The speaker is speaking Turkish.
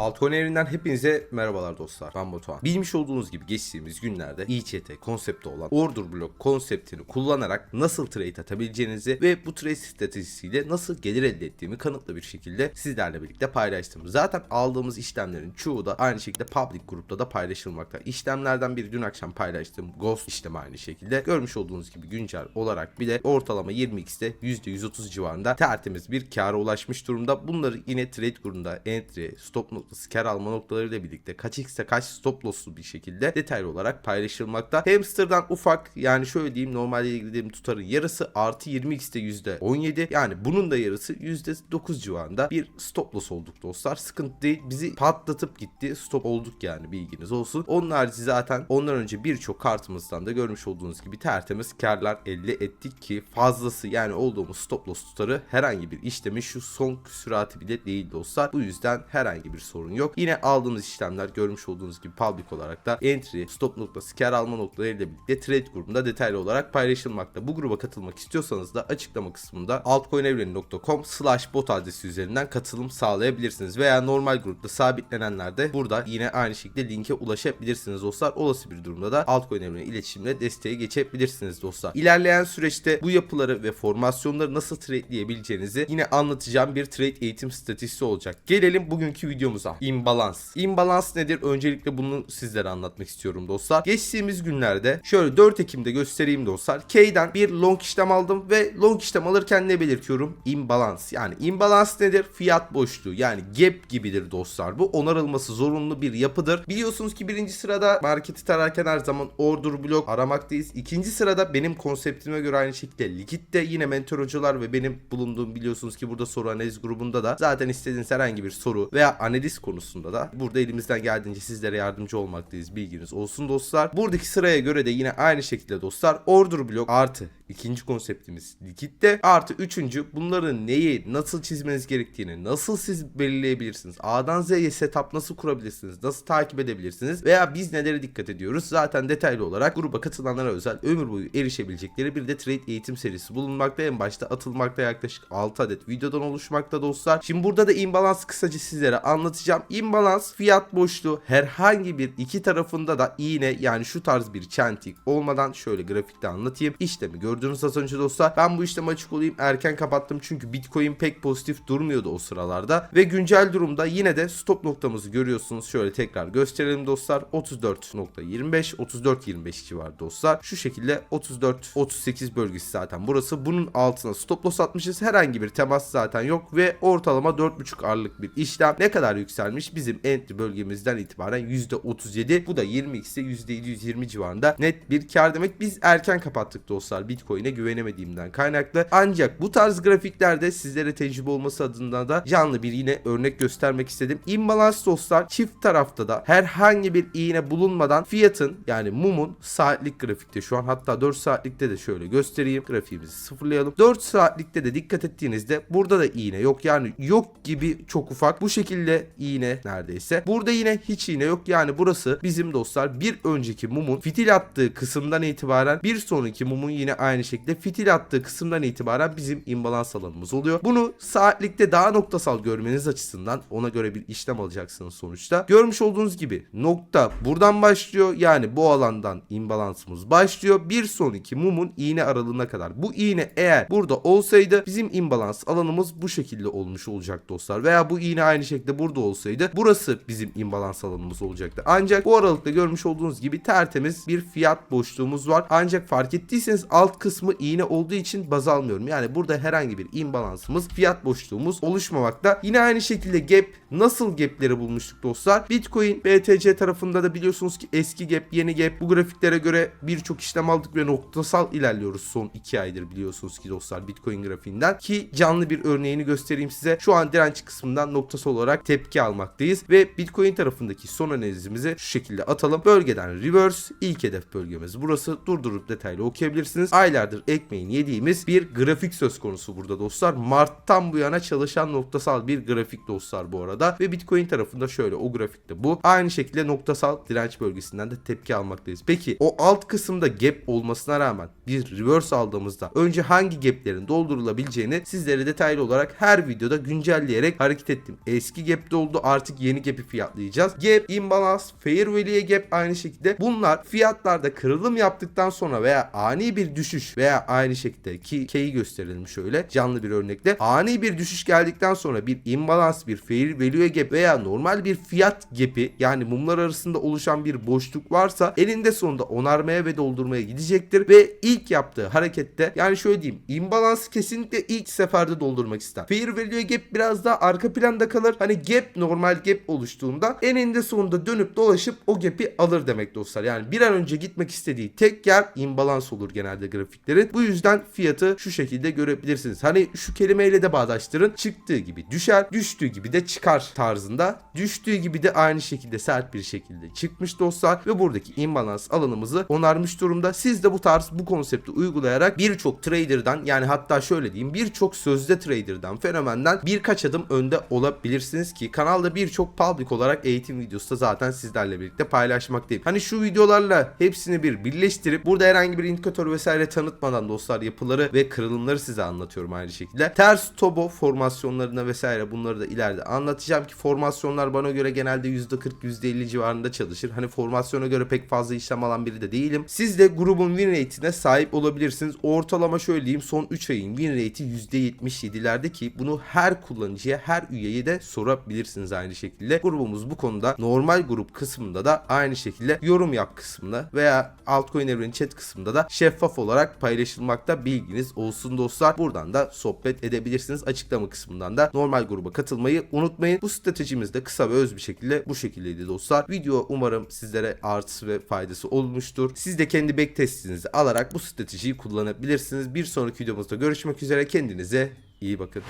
Altcoin evinden hepinize merhabalar dostlar. Ben Batuhan. Bilmiş olduğunuz gibi geçtiğimiz günlerde ICT konsepti olan order block konseptini kullanarak nasıl trade atabileceğinizi ve bu trade stratejisiyle nasıl gelir elde ettiğimi kanıtlı bir şekilde sizlerle birlikte paylaştım. Zaten aldığımız işlemlerin çoğu da aynı şekilde public grupta da paylaşılmakta. İşlemlerden biri dün akşam paylaştığım Ghost işlemi aynı şekilde. Görmüş olduğunuz gibi güncel olarak bile ortalama 20x'te %130 civarında tertemiz bir kâra ulaşmış durumda. Bunları yine trade grubunda entry, stop noktası, kar alma noktalarıyla birlikte kaç x'e kaç stop loss'lu bir şekilde detaylı olarak paylaşılmakta. Hamster'dan ufak yani şöyle diyeyim normalde ilgili tutarın yarısı artı 20x'te %17 yani bunun da yarısı %9 civarında bir stop loss olduk dostlar. Sıkıntı değil. Bizi patlatıp gitti. Stop olduk yani bilginiz olsun. Onun zaten ondan önce birçok kartımızdan da görmüş olduğunuz gibi tertemiz karlar elde ettik ki fazlası yani olduğumuz stop loss tutarı herhangi bir işlemi şu son sürati bile değil dostlar. Bu yüzden herhangi bir sorun yok. Yine aldığımız işlemler görmüş olduğunuz gibi public olarak da entry, stop noktası, kar alma noktalarıyla birlikte trade grubunda detaylı olarak paylaşılmakta. Bu gruba katılmak istiyorsanız da açıklama kısmında altcoinevreni.com slash bot adresi üzerinden katılım sağlayabilirsiniz. Veya normal grupta sabitlenenler de burada yine aynı şekilde linke ulaşabilirsiniz dostlar. Olası bir durumda da altcoin evreni iletişimle desteğe geçebilirsiniz dostlar. İlerleyen süreçte bu yapıları ve formasyonları nasıl tradeleyebileceğinizi yine anlatacağım bir trade eğitim stratejisi olacak. Gelelim bugünkü videomuza. Imbalans. Imbalans nedir? Öncelikle bunu sizlere anlatmak istiyorum dostlar. Geçtiğimiz günlerde şöyle 4 Ekim'de göstereyim dostlar. K'den bir long işlem aldım ve long işlem alırken ne belirtiyorum? Imbalans. Yani imbalans nedir? Fiyat boşluğu yani gap gibidir dostlar. Bu onarılması zorunlu bir yapıdır. Biliyorsunuz ki birinci sırada marketi tararken her zaman order block aramaktayız. İkinci sırada benim konseptime göre aynı şekilde likitte yine mentor hocalar ve benim bulunduğum biliyorsunuz ki burada soru analiz grubunda da zaten istediğiniz herhangi bir soru veya analiz konusunda da burada elimizden geldiğince sizlere yardımcı olmaktayız. Bilginiz olsun dostlar. Buradaki sıraya göre de yine aynı şekilde dostlar order block artı ikinci konseptimiz likitte artı üçüncü bunların neyi nasıl çizmeniz gerektiğini nasıl siz belirleyebilirsiniz. A'dan Z'ye setup nasıl kurabilirsiniz? Nasıl takip edebilirsiniz? Veya biz nelere dikkat ediyoruz? Zaten detaylı olarak gruba katılanlara özel ömür boyu erişebilecekleri bir de trade eğitim serisi bulunmakta. En başta atılmakta yaklaşık 6 adet videodan oluşmakta dostlar. Şimdi burada da imbalans kısaca sizlere anlatacağım. Imbalans fiyat boşluğu herhangi bir iki tarafında da iğne yani şu tarz bir çentik olmadan şöyle grafikte anlatayım. İşlemi gördüğünüz az önce dostlar. Ben bu işlemi açık olayım erken kapattım çünkü Bitcoin pek pozitif durmuyordu o sıralarda. Ve güncel durumda yine de stop noktamızı görüyorsunuz. Şöyle tekrar gösterelim dostlar. 34.25 34.25 civarı dostlar. Şu şekilde 34 38 bölgesi zaten burası. Bunun altına stop loss atmışız. Herhangi bir temas zaten yok ve ortalama 4.5 arlık bir işlem. Ne kadar yükselmiş? Bizim entry bölgemizden itibaren %37. Bu da 20x'e %720 civarında net bir kar demek. Biz erken kapattık dostlar. Bitcoin'e güvenemediğimden kaynaklı. Ancak bu tarz grafiklerde sizlere tecrübe olması adına da canlı bir yine örnek göstermek istedim. Imbalans dostlar çift tarafta da herhangi bir iğne bulunmadan fiyatın yani mumun saatlik grafikte şu an hatta 4 saatlikte de şöyle göstereyim. Grafiğimizi sıfırlayalım. 4 saatlikte de dikkat ettiğinizde burada da iğne yok. Yani yok gibi çok ufak. Bu şekilde iğne neredeyse. Burada yine hiç iğne yok. Yani burası bizim dostlar bir önceki mumun fitil attığı kısımdan itibaren bir sonraki mumun yine aynı şekilde fitil attığı kısımdan itibaren bizim imbalans alanımız oluyor. Bunu saatlikte daha noktasal görmeniz açısından ona göre bir işlem alacaksınız sonuçta. Görmüş olduğunuz gibi nokta buradan başlıyor. Yani bu alandan imbalansımız başlıyor. Bir sonraki mumun iğne aralığına kadar. Bu iğne eğer burada olsaydı bizim imbalans alanımız bu şekilde olmuş olacak dostlar. Veya bu iğne aynı şekilde burada olsaydı burası bizim imbalans alanımız olacaktı. Ancak bu aralıkta görmüş olduğunuz gibi tertemiz bir fiyat boşluğumuz var. Ancak fark ettiyseniz alt kısmı iğne olduğu için baz almıyorum. Yani burada herhangi bir imbalansımız, fiyat boşluğumuz oluşmamakta. Yine aynı şekilde gap nasıl gapleri bulmuştuk dostlar? Bitcoin BTC tarafında da biliyorsunuz ki eski gap, yeni gap bu grafiklere göre birçok işlem aldık ve noktasal ilerliyoruz son 2 aydır biliyorsunuz ki dostlar Bitcoin grafiğinden ki canlı bir örneğini göstereyim size. Şu an direnç kısmından noktasal olarak tepki almaktayız ve Bitcoin tarafındaki son analizimizi şu şekilde atalım. Bölgeden reverse ilk hedef bölgemiz burası. Durdurup detaylı okuyabilirsiniz. Aylardır ekmeğin yediğimiz bir grafik söz konusu burada dostlar. Mart'tan bu yana çalışan noktasal bir grafik dostlar bu arada ve Bitcoin tarafında şöyle o grafikte bu. Aynı şekilde noktasal direnç bölgesinden de tepki almaktayız. Peki o alt kısımda gap olmasına rağmen bir reverse aldığımızda önce hangi gaplerin doldurulabileceğini sizlere detaylı olarak her videoda güncelleyerek hareket ettim. Eski gap'te olduğu oldu artık yeni gap'i fiyatlayacağız. Gap, imbalance, fair value gap aynı şekilde bunlar fiyatlarda kırılım yaptıktan sonra veya ani bir düşüş veya aynı şekilde ki K'yi gösterelim şöyle canlı bir örnekle. Ani bir düşüş geldikten sonra bir imbalance, bir fair value gap veya normal bir fiyat gap'i yani mumlar arasında oluşan bir boşluk varsa elinde sonunda onarmaya ve doldurmaya gidecektir ve ilk yaptığı harekette yani şöyle diyeyim imbalance kesinlikle ilk seferde doldurmak ister. Fair value gap biraz daha arka planda kalır. Hani gap normal gap oluştuğunda eninde sonunda dönüp dolaşıp o gap'i alır demek dostlar. Yani bir an önce gitmek istediği tek yer imbalans olur genelde grafiklerin. Bu yüzden fiyatı şu şekilde görebilirsiniz. Hani şu kelimeyle de bağdaştırın. Çıktığı gibi düşer, düştüğü gibi de çıkar tarzında. Düştüğü gibi de aynı şekilde sert bir şekilde çıkmış dostlar ve buradaki imbalans alanımızı onarmış durumda. Siz de bu tarz bu konsepti uygulayarak birçok trader'dan yani hatta şöyle diyeyim birçok sözde trader'dan fenomenden birkaç adım önde olabilirsiniz ki kanalda birçok public olarak eğitim videosu da zaten sizlerle birlikte paylaşmaktayım. Hani şu videolarla hepsini bir birleştirip burada herhangi bir indikatör vesaire tanıtmadan dostlar yapıları ve kırılımları size anlatıyorum aynı şekilde. Ters tobo formasyonlarına vesaire bunları da ileride anlatacağım ki formasyonlar bana göre genelde %40 %50 civarında çalışır. Hani formasyona göre pek fazla işlem alan biri de değilim. Siz de grubun win rate'ine sahip olabilirsiniz. Ortalama şöyle diyeyim son 3 ayın win rate'i %77'lerde ki bunu her kullanıcıya her üyeye de sorabilirsiniz aynı şekilde. Grubumuz bu konuda normal grup kısmında da aynı şekilde yorum yap kısmında veya altcoin evrenin chat kısmında da şeffaf olarak paylaşılmakta bilginiz olsun dostlar. Buradan da sohbet edebilirsiniz. Açıklama kısmından da normal gruba katılmayı unutmayın. Bu stratejimiz de kısa ve öz bir şekilde bu şekildeydi dostlar. Video umarım sizlere artısı ve faydası olmuştur. Siz de kendi backtestinizi alarak bu stratejiyi kullanabilirsiniz. Bir sonraki videomuzda görüşmek üzere. Kendinize iyi bakın.